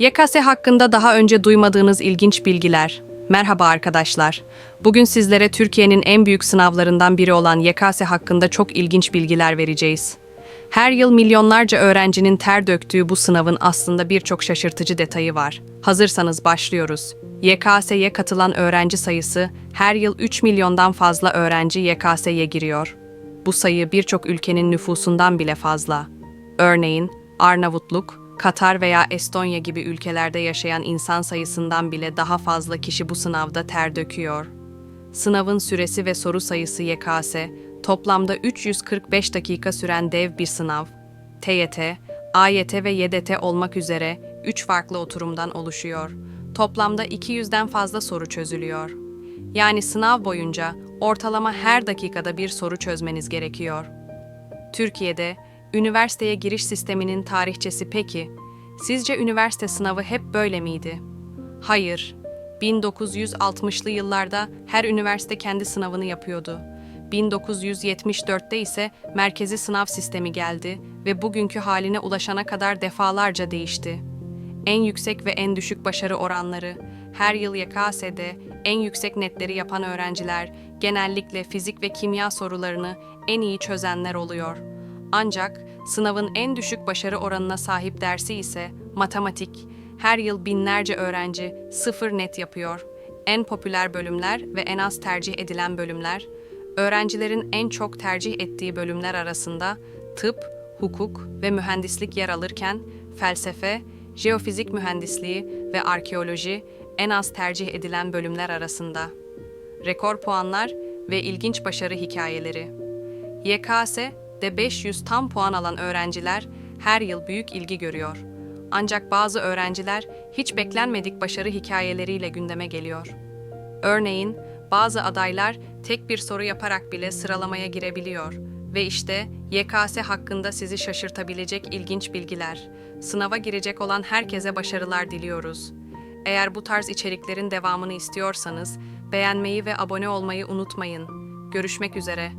YKS hakkında daha önce duymadığınız ilginç bilgiler. Merhaba arkadaşlar. Bugün sizlere Türkiye'nin en büyük sınavlarından biri olan YKS hakkında çok ilginç bilgiler vereceğiz. Her yıl milyonlarca öğrencinin ter döktüğü bu sınavın aslında birçok şaşırtıcı detayı var. Hazırsanız başlıyoruz. YKS'ye katılan öğrenci sayısı her yıl 3 milyondan fazla öğrenci YKS'ye giriyor. Bu sayı birçok ülkenin nüfusundan bile fazla. Örneğin Arnavutluk, Katar veya Estonya gibi ülkelerde yaşayan insan sayısından bile daha fazla kişi bu sınavda ter döküyor. Sınavın süresi ve soru sayısı YKS, toplamda 345 dakika süren dev bir sınav. TYT, AYT ve YDT olmak üzere 3 farklı oturumdan oluşuyor. Toplamda 200'den fazla soru çözülüyor. Yani sınav boyunca ortalama her dakikada bir soru çözmeniz gerekiyor. Türkiye'de üniversiteye giriş sisteminin tarihçesi peki? Sizce üniversite sınavı hep böyle miydi? Hayır. 1960'lı yıllarda her üniversite kendi sınavını yapıyordu. 1974'te ise merkezi sınav sistemi geldi ve bugünkü haline ulaşana kadar defalarca değişti. En yüksek ve en düşük başarı oranları, her yıl YKS'de en yüksek netleri yapan öğrenciler genellikle fizik ve kimya sorularını en iyi çözenler oluyor. Ancak sınavın en düşük başarı oranına sahip dersi ise matematik. Her yıl binlerce öğrenci sıfır net yapıyor. En popüler bölümler ve en az tercih edilen bölümler, öğrencilerin en çok tercih ettiği bölümler arasında tıp, hukuk ve mühendislik yer alırken felsefe, jeofizik mühendisliği ve arkeoloji en az tercih edilen bölümler arasında. Rekor puanlar ve ilginç başarı hikayeleri. YKS de 500 tam puan alan öğrenciler her yıl büyük ilgi görüyor. Ancak bazı öğrenciler hiç beklenmedik başarı hikayeleriyle gündeme geliyor. Örneğin bazı adaylar tek bir soru yaparak bile sıralamaya girebiliyor ve işte YKS hakkında sizi şaşırtabilecek ilginç bilgiler. Sınava girecek olan herkese başarılar diliyoruz. Eğer bu tarz içeriklerin devamını istiyorsanız beğenmeyi ve abone olmayı unutmayın. Görüşmek üzere.